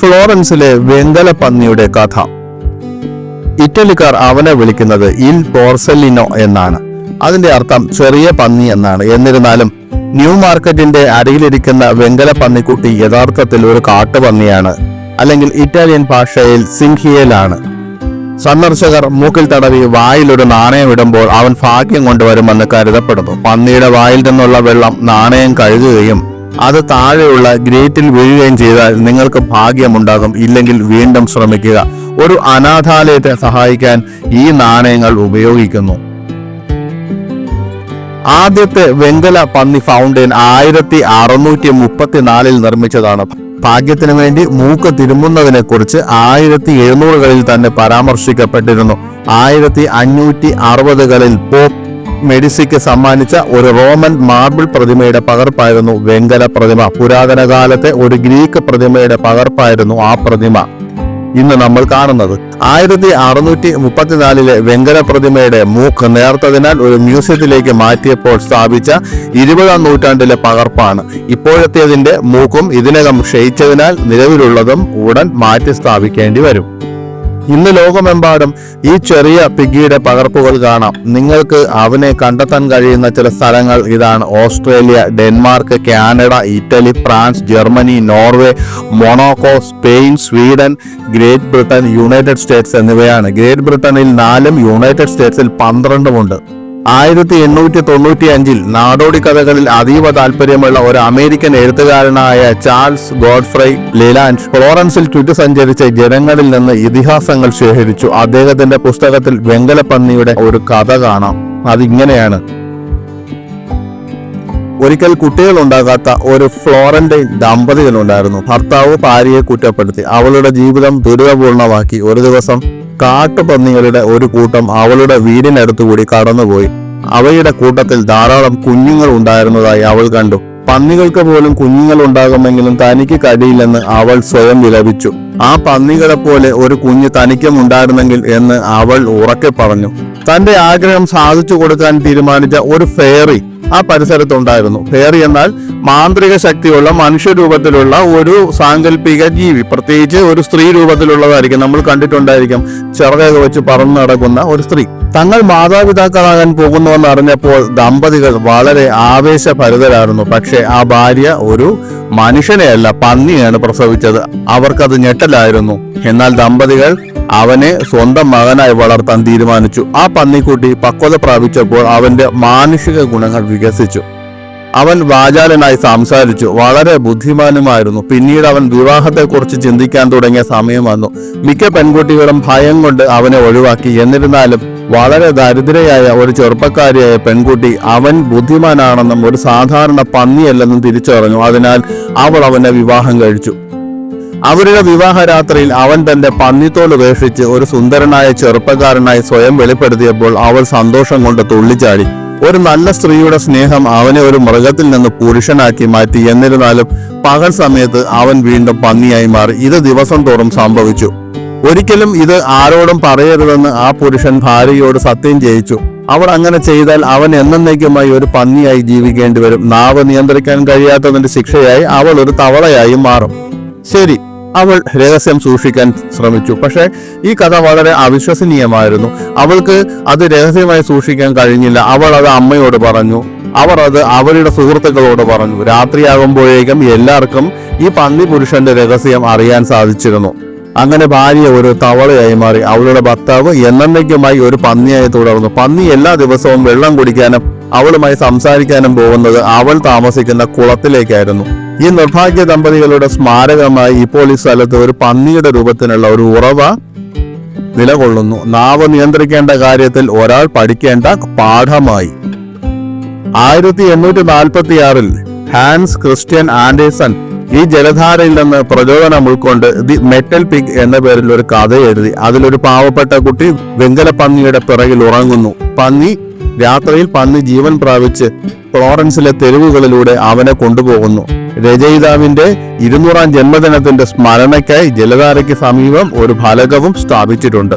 ഫ്ലോറൻസിലെ വെങ്കല പന്നിയുടെ കഥ. ഇറ്റലിക്കാർ അവനെ വിളിക്കുന്നത് ഇൽ പോർസലിനോ എന്നാണ്. അതിന്റെ അർത്ഥം ചെറിയ പന്നി എന്നാണ്. എന്നിരുന്നാലും ന്യൂ മാർക്കറ്റിന്റെ അരികിലിരിക്കുന്ന വെങ്കല പന്നിക്കുട്ടി യഥാർത്ഥത്തിൽ ഒരു കാട്ടുപന്നിയാണ് അല്ലെങ്കിൽ ഇറ്റാലിയൻ ഭാഷയിൽ സിംഹിയലാണ് സന്ദർശകർ മൂക്കിൽ തടവി വായിൽ ഒരു നാണയം ഇടുമ്പോൾ അവൻ ഭാഗ്യം കൊണ്ടുവരുമെന്ന് കരുതപ്പെടുന്നു. പന്നിയുടെ വായിൽ നിന്നുള്ള വെള്ളം നാണയം കഴുകുകയും അത് താഴെയുള്ള ഗ്രേറ്റിൽ വീഴുകയും ചെയ്താൽ നിങ്ങൾക്ക് ഭാഗ്യമുണ്ടാകും. ഇല്ലെങ്കിൽ വീണ്ടും ശ്രമിക്കുക. ഒരു അനാഥാലയത്തെ സഹായിക്കാൻ ഈ നാണയങ്ങൾ ഉപയോഗിക്കുന്നു. ആദ്യത്തെ വെങ്കല പന്നി ഫൗണ്ടൈൻ ആയിരത്തി അറുന്നൂറ്റി മുപ്പത്തിനാലിൽ നിർമ്മിച്ചതാണ്. ഭാഗ്യത്തിന് വേണ്ടി മൂക്ക് തിരുമുന്നതിനെ കുറിച്ച് ആയിരത്തി എഴുന്നൂറുകളിൽ തന്നെ പരാമർശിക്കപ്പെട്ടിരുന്നു. ആയിരത്തി അഞ്ഞൂറ്റി അറുപതുകളിൽ പോപ്പ് മെഡിസിക്ക് സമ്മാനിച്ച ഒരു റോമൻ മാർബിൾ പ്രതിമയുടെ പകർപ്പായിരുന്നു വെങ്കല പ്രതിമ. പുരാതന കാലത്തെ ഒരു ഗ്രീക്ക് പ്രതിമയുടെ പകർപ്പായിരുന്നു ആ പ്രതിമ. ഇന്ന് നമ്മൾ കാണുന്നത് ആയിരത്തി അറുന്നൂറ്റി മുപ്പത്തിനാലിലെ വെങ്കല പ്രതിമയുടെ മൂക്ക് നേർത്തതിനാൽ ഒരു മ്യൂസിയത്തിലേക്ക് മാറ്റിയപ്പോൾ സ്ഥാപിച്ച ഇരുപതാം നൂറ്റാണ്ടിലെ പകർപ്പാണ്. ഇപ്പോഴത്തേതിന്റെ മൂക്കും ഇതിനകം ക്ഷയിച്ചതിനാൽ നിലവിലുള്ളതും ഉടൻ മാറ്റി സ്ഥാപിക്കേണ്ടി വരും. ഇന്ന് ലോകമെമ്പാടും ഈ ചെറിയ പിഗ്ഗിയുടെ പകർപ്പുകൾ കാണാം. നിങ്ങൾക്ക് അവനെ കണ്ടെത്താൻ കഴിയുന്ന ചില സ്ഥലങ്ങൾ ഇതാണ്. Australia Denmark Canada Italy France Germany Norway Monaco Spain Sweden great Britain united states എന്നിവയാണ്. ഗ്രേറ്റ് ബ്രിട്ടനിൽ നാലും യുണൈറ്റഡ് സ്റ്റേറ്റ്സിൽ പന്ത്രണ്ടുമുണ്ട്. ആയിരത്തി എണ്ണൂറ്റി തൊണ്ണൂറ്റി അഞ്ചിൽ നാടോടി കഥകളിൽ അതീവ താല്പര്യമുള്ള ഒരു അമേരിക്കൻ എഴുത്തുകാരനായ ചാൾസ് ഗോഡ്ഫ്രൈ ലിലാൻഡ് ഫ്ലോറൻസിൽ ചുറ്റി സഞ്ചരിച്ച ജനങ്ങളിൽ നിന്ന് ഇതിഹാസങ്ങൾ ശേഖരിച്ചു. അദ്ദേഹത്തിന്റെ പുസ്തകത്തിൽ വെങ്കലപ്പന്നിയുടെ ഒരു കഥ കാണാം. അതിങ്ങനെയാണ്. ഒരിക്കൽ കുട്ടികൾ ഉണ്ടാകാത്ത ഒരു ഫ്ലോറന്റൈൻ ദമ്പതികളുണ്ടായിരുന്നു. ഭർത്താവ് ഭാര്യയെ കുറ്റപ്പെടുത്തി. അവളുടെ ജീവിതം ദുരിതപൂർണമാക്കി. ഒരു ദിവസം കാട്ടുപന്നികളുടെ ഒരു കൂട്ടം അവളുടെ വീടിനടുത്തുകൂടി കടന്നുപോയി. അവയുടെ കൂട്ടത്തിൽ ധാരാളം കുഞ്ഞുങ്ങൾ ഉണ്ടായിരുന്നതായി അവൾ കണ്ടു. പന്നികൾക്ക് പോലും കുഞ്ഞുങ്ങൾ ഉണ്ടാകുമെങ്കിലും തനിക്ക് കഴിയില്ലെന്ന് അവൾ സ്വയം വിലപിച്ചു. ആ പന്നികളെ പോലെ ഒരു കുഞ്ഞ് തനിക്കും ഉണ്ടായിരുന്നെങ്കിൽ എന്ന് അവൾ ഉറക്കെ പറഞ്ഞു. തന്റെ ആഗ്രഹം സാധിച്ചു കൊടുക്കാൻ തീരുമാനിച്ച ഒരു ഫെയറി ആ പരിസരത്തുണ്ടായിരുന്നു. ഫേറി എന്നാൽ മാന്ത്രിക ശക്തിയുള്ള മനുഷ്യരൂപത്തിലുള്ള ഒരു സാങ്കല്പിക ജീവി പ്രത്യേകിച്ച് ഒരു സ്ത്രീ രൂപത്തിലുള്ളതായിരിക്കും നമ്മൾ കണ്ടിട്ടുണ്ടായിരിക്കും. ചിറകൊക്കെ വെച്ച് പറന്നു നടക്കുന്ന ഒരു സ്ത്രീ. തങ്ങൾ മാതാപിതാക്കളാകാൻ പോകുന്നുവെന്ന് അറിഞ്ഞപ്പോൾ ദമ്പതികൾ വളരെ ആവേശഭരിതരായിരുന്നു. പക്ഷേ ആ ഭാര്യ ഒരു മനുഷ്യനെയല്ല പന്നിയാണ് പ്രസവിച്ചത്. അവർക്കത് ഞെട്ടലായിരുന്നു. എന്നാൽ ദമ്പതികൾ അവനെ സ്വന്തം മകനായി വളർത്താൻ തീരുമാനിച്ചു. ആ പന്നിക്കുട്ടി പക്വത പ്രാപിച്ചപ്പോൾ അവന്റെ മാനുഷിക ഗുണങ്ങൾ വികസിച്ചു. അവൻ വാചാലനായി സംസാരിച്ചു. വളരെ ബുദ്ധിമാനുമായിരുന്നു. പിന്നീട് അവൻ വിവാഹത്തെക്കുറിച്ച് ചിന്തിക്കാൻ തുടങ്ങിയ സമയം വന്നു. മിക്ക പെൺകുട്ടികളും ഭയം കൊണ്ട് അവനെ ഒഴിവാക്കി. എന്നിരുന്നാലും വളരെ ദരിദ്രയായ ഒരു ചെറുപ്പക്കാരിയായ പെൺകുട്ടി അവൻ ബുദ്ധിമാനാണെന്നും ഒരു സാധാരണ പന്നിയല്ലെന്നും തിരിച്ചറിഞ്ഞു. അതിനാൽ അവൾ അവനെ വിവാഹം കഴിച്ചു. അവരുടെ വിവാഹരാത്രിയിൽ അവൻ തന്റെ പന്നിത്തോൽ ഉപേക്ഷിച്ച് ഒരു സുന്ദരനായ ചെറുപ്പക്കാരനായി സ്വയം വെളിപ്പെടുത്തിയപ്പോൾ അവൾ സന്തോഷം കൊണ്ട് തുള്ളിച്ചാടി. ഒരു നല്ല സ്ത്രീയുടെ സ്നേഹം അവനെ ഒരു മൃഗത്തിൽ നിന്ന് പുരുഷനാക്കി മാറ്റി. എന്നിരുന്നാലും പകൽ സമയത്ത് അവൻ വീണ്ടും പന്നിയായി മാറി. ഇത് ദിവസം തോറും സംഭവിച്ചു. ഒരിക്കലും ഇത് ആരോടും പറയരുതെന്ന് ആ പുരുഷൻ ഭാര്യയോട് സത്യം ചെയ്യിച്ചു. അവൾ അങ്ങനെ ചെയ്താൽ അവൻ എന്നേക്കുമായി ഒരു പന്നിയായി ജീവിക്കേണ്ടി വരും. നാവ് നിയന്ത്രിക്കാൻ കഴിയാത്തതിന്റെ ശിക്ഷയായി അവൾ ഒരു തവളയായി മാറും. ശരി. അവൾ രഹസ്യം സൂക്ഷിക്കാൻ ശ്രമിച്ചു. പക്ഷെ ഈ കഥ വളരെ അവിശ്വസനീയമായിരുന്നു. അവൾക്ക് അത് രഹസ്യമായി സൂക്ഷിക്കാൻ കഴിഞ്ഞില്ല. അവൾ അത് അമ്മയോട് പറഞ്ഞു. അവർ അത് അവരുടെ സുഹൃത്തുക്കളോട് പറഞ്ഞു. രാത്രിയാകുമ്പോഴേക്കും എല്ലാവർക്കും ഈ പന്നി പുരുഷന്റെ രഹസ്യം അറിയാൻ സാധിച്ചിരുന്നു. അങ്ങനെ ഭാര്യ ഒരു തവളയായി മാറി. അവളുടെ ഭർത്താവ് എന്നേക്കുമായി ഒരു പന്നിയായി തുടർന്നു. പന്നി എല്ലാ ദിവസവും വെള്ളം കുടിക്കാനും അവളുമായി സംസാരിക്കാനും പോകുന്നത് അവൾ താമസിക്കുന്ന കുളത്തിലേക്കായിരുന്നു. ഈ നിർഭാഗ്യ ദമ്പതികളുടെ സ്മാരകമായി ഇപ്പോൾ ഈ സ്ഥലത്ത് ഒരു പന്നിയുടെ രൂപത്തിനുള്ള ഒരു ഉറവ നിലകൊള്ളുന്നു. നാവ് നിയന്ത്രിക്കേണ്ട കാര്യത്തിൽ ഒരാൾ പഠിക്കേണ്ട പാഠമായി. ആയിരത്തി എണ്ണൂറ്റി നാൽപ്പത്തി ആറിൽ ഹാൻസ് ക്രിസ്ത്യൻ ആൻഡേഴ്സൺ ഈ ജലധാരയിൽ നിന്ന് പ്രചോദനം ഉൾക്കൊണ്ട് ദി മെറ്റൽ പിഗ് എന്ന പേരിൽ ഒരു കഥ എഴുതി. അതിലൊരു പാവപ്പെട്ട കുട്ടി വെങ്കല പന്നിയുടെ പിറകിൽ ഉറങ്ങുന്നു. പന്നി രാത്രിയിൽ പന്നി ജീവൻ പ്രാപിച്ച് ഫ്ലോറൻസിലെ തെരുവുകളിലൂടെ അവനെ കൊണ്ടുപോകുന്നു. രചയിതാവിന്റെ ഇരുന്നൂറാം ജന്മദിനത്തിന്റെ സ്മരണയ്ക്കായി ജലധാരയ്ക്ക് സമീപം ഒരു ഫലകവും സ്ഥാപിച്ചിട്ടുണ്ട്.